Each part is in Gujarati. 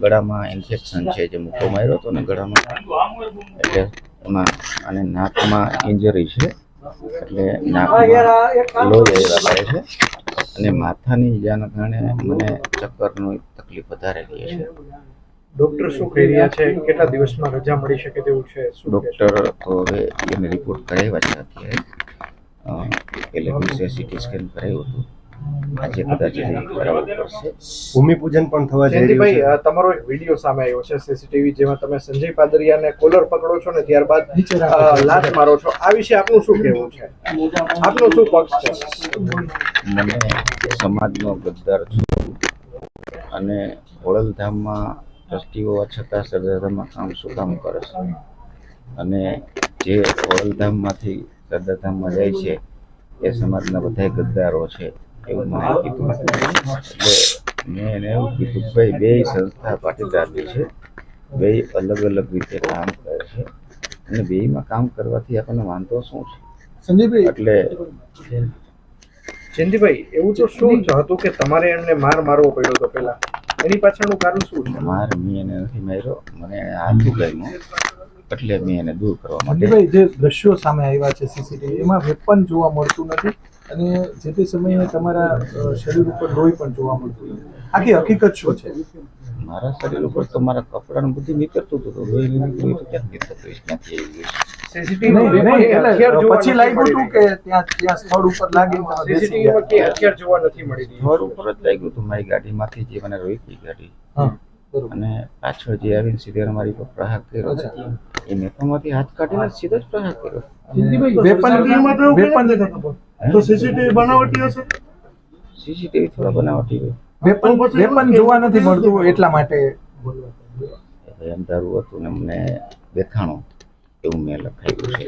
ગળામાં ઇન્ફેક્શન છે જે મૂકો માર્યો હતો ને ગળામાં. એટલે એમાં અને નાકમાં ઇન્જરી છે. એટલે નાકમાં લોહી આવ્યા કરે છે. અને માથાની ઈજાના કારણે મને ચક્કરની તકલીફ વધારે રહે છે. ડોક્ટર શું કહી રહ્યા છે? કેટલા દિવસમાં રજા મળી શકે તેવું છે? ડોક્ટર તો હવે એને રિપોર્ટ કરાવ્યા છે અત્યારે. એટલે સિટી સ્કેન કરાવ્યું હતું. આજે કદાચ કરાવવું પડશે. ભૂમિપૂજન પણ થવા જઈ રહ્યું છે. તમારો એક વીડિયો સામે આવ્યો છે સીસીટીવી જેમાં તમે સંજય પાદરિયાને કોલર પકડો છો ને ત્યારબાદ લાત મારો છો. આ વિશે આપનું શું કહેવું છે? આપનો શું પક્ષ છે? મને સમાજનો ગદ્દાર છું અને ઓળલધામમાં ટ્રસ્ટી હોવા છતાં સરદારધામમાં કામ શું કામ કરે છે? અને જે ઓળલધામમાંથી સરદારધામમાં જાય છે એ સમાજના બધા ગદ્દારો છે. એવું મને કીધું એટલે મેં એને એવું કીધું ભાઈ બે સંસ્થા પાટીદારની છે બે અલગ અલગ રીતે કામ કરે છે અને બેયમાં કામ કરવાથી આપણને વાંધો શું છે? સંદીપભાઈ. એટલે જયંતિભાઈ એવું તો શું હતું કે તમારે એમને માર મારવો પડ્યો હતો પેલા એની પાછળનું કારણ શું છે? માર મેં એને નથી માર્યો મને હાથ ઉગામ્યો એટલે મેં એને દૂર કરવા માટે જે દ્રશ્યો સામે આવ્યા છે સીસીટીવી એમાં વેપન જોવા મળતું નથી. અને જે તે સમયે તમારા શરીર ઉપર લોહી પણ જોવા મળતું આખી હકીકત શું છે? મારા શરીર ઉપર તો મારા કપડાનું બધું નીકળતું હતું લોહી નીકળ્યું તો ક્યાંથી નીકળતું? ક્યાંથી આવી પછી લાગ્યું હતું કે ત્યાં ત્યાં સ્થળ ઉપર લાગી સીસીટીવી માં કે હથિયાર જોવા નથી મળી રહ્યું. ઉપર જ લાગ્યું હતું મારી ગાડીમાંથી જે મને રોકી ગાડી. અને પાછળ જે આવીને સીધે મારી પર પ્રહાર કર્યો. એ મેપામાંથી હાથ કાઢીને સીધો જ પ્રહાર કર્યો. વેપન વેપન તો સીસીટીવી બનાવટી હશે? સીસીટીવી થોડા બનાવટી હોય. વેપન વેપન જોવા નથી મળતું એટલા માટે એમ ધારું હતું ને મને દેખાણો એવું મેં લખાયું છે.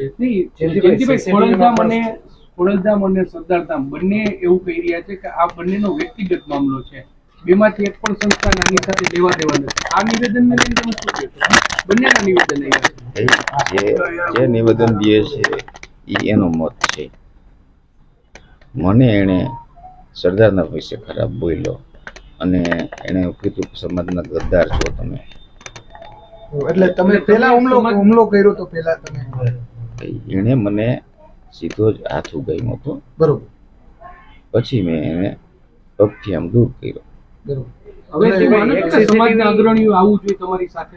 ખોડલધામ અને સરદારધામ બંને એવું કહી રહ્યા છે કે આ બંનેનો વ્યક્તિગત મામલો છે. બેમાંથી એક પણ સંસ્થા સાથે લેવા દેવા નથી. આ નિવેદનને લઈને તમે શું કહેશો બંનેના નિવેદન આવ્યા છે. એ જે જે નિવેદન દે છે એ એનો મત છે. મને એણે સરદારના વિશે ખરાબ બોલ્યો અને એણે કીધું કે સમાજના ગદ્દાર છો તમે. એટલે તમે પહેલા હુમલો હુમલો કર્યો તો પહેલા તમે. એણે મને સીધો જ હાથ ઉગામ્યો હતો. બરોબર. પછી મેં એને પગથી આમ દૂર કર્યો. બરોબર. હવે સમાજના અગ્રણીઓ આવવું જોઈએ તમારી સાથે?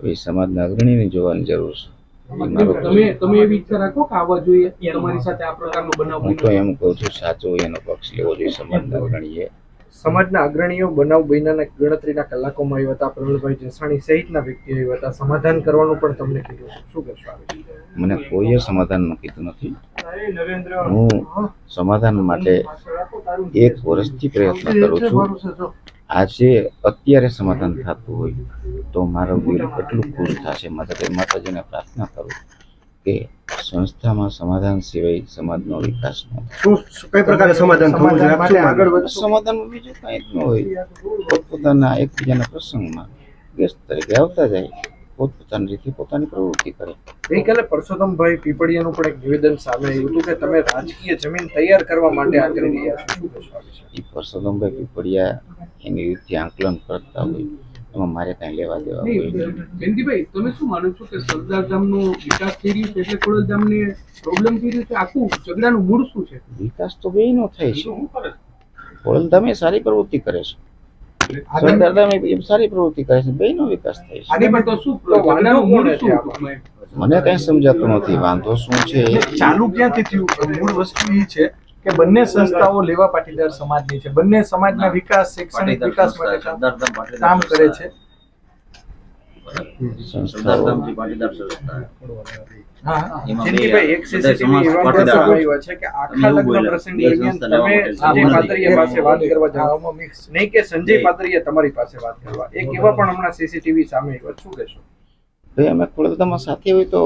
હવે સમાજના અગ્રણીને જોવાની જરૂર છે. એ મારો તમે તમે એવી કે આવવા જોઈએ તમારી સાથે આ પ્રકારનો બનાવ હું તો એમ કહું છું સાચો એનો પક્ષ લેવો જોઈએ સમાજના અગ્રણીએ. સમાજના અગ્રણીઓ બનાવ બન્યાના ગણતરીના કલાકોમાં આવ્યા હતા પ્રવીણભાઈ જસાણી સહિતના વ્યક્તિઓ આવ્યા હતા. સમાધાન કરવાનું પણ તમને કીધું શું કહેશો મને કોઈએ સમાધાન કીધું નથી. હું સમાધાન માટે એક વર્ષથી પ્રયત્ન કરું છું આજે અત્યારે સમાધાન થતું હોય તો મારો દિલ એટલું ખુશ થશે. માતા માતાજીને પ્રાર્થના કરું કે સંસ્થામાં સમાધાન સિવાય સમાજનો વિકાસ ન થાય. શું કઈ પ્રકારે સમાધાન થવું જોઈએ? સમાધાનમાં બીજું કંઈ જ ન હોય. પોતપોતાના એકબીજાના પ્રસંગમાં ગેસ્ટ તરીકે આવતા જાય. પોતપોતાની રીતે પોતાની પ્રવૃત્તિ કરે. ગઈકાલે પરસોત્તમભાઈ પીપળિયાનું પણ એક નિવેદન સામે આવ્યું હતું કે તમે રાજકીય જમીન તૈયાર કરવા માટે આગળ રહ્યા છો? એ પરસોત્તમભાઈ પીપળિયા એની રીતે આંકલન કરતા હોય એમાં મારે કાંઈ લેવા દેવા હોય જયંતિભાઈ તમે શું માનો છો કે સરદારધામનો વિકાસ થઈ રહ્યો છે એટલે ખોડલધામને પ્રોબ્લેમ થઈ રહ્યો છે? આખું ઝઘડાનું મૂળ શું છે? વિકાસ તો બે નો થાય છે. એ સારી પ્રવૃત્તિ કરે છે. સરદારધામે બી સારી પ્રવૃત્તિ કરે છે. બેયનો વિકાસ થાય છે. આની તો શું તો વાંધો ઝઘડાનું મૂળ શું મને કઈ સમજાતું નથી. વાંધો શું છે? ચાલુ ક્યાંથી થયું? મૂળ વસ્તુ એ છે કે બંને સંસ્થાઓ લેવા પાટીદાર સમાજની છે. બંને સમાજના વિકાસ શૈક્ષણિક વિકાસ માટે કામ કરે છે. લગ્ન તમે સંજય પાત્રીએ વાત કરવા જાઓ આમાં નહીં કે સંજય પાદરિયા તમારી પાસે વાત કરવા. એક એવા પણ હમણાં સીસીટીવી સામે આવ્યા. શું કહેશો? ભાઈ અમે ખોડલધામમાં સાથે હોય તો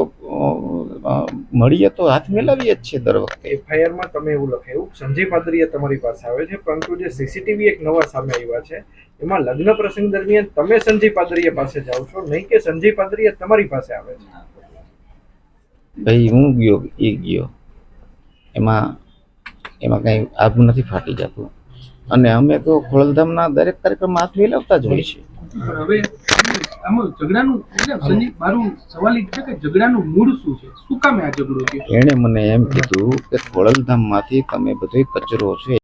મળીએ તો હાથ મેલાવીએ જ છે દર વખતે. એફઆઈઆરમાં તમે એવું લખાયું સંજય પાદરિયા તમારી પાસે આવે છે પરંતુ જે સીસીટીવી એક નવા સામે આવ્યા છે એમાં લગ્ન પ્રસંગ દરમિયાન તમે સંજય પાદરીએ પાસે જાઓ છો નહીં કે સંજય પાદરીએ તમારી પાસે આવે છે? ભાઈ હું ગયો એ ગયો. એમાં એમાં કંઈ આગ નથી ફાટી જતું. અને અમે તો ખોડલધામના દરેક કાર્યક્રમમાં હાથ મિલાવતા જ હોય છે હવે આમાં ઝઘડાનું સંજીવ મારું સવાલ એ છે કે ઝઘડાનું મૂળ શું છે? શું કામે આ ઝઘડો છે એણે મને એમ કીધું કે ખોડલધામમાંથી તમે બધો કચરો છે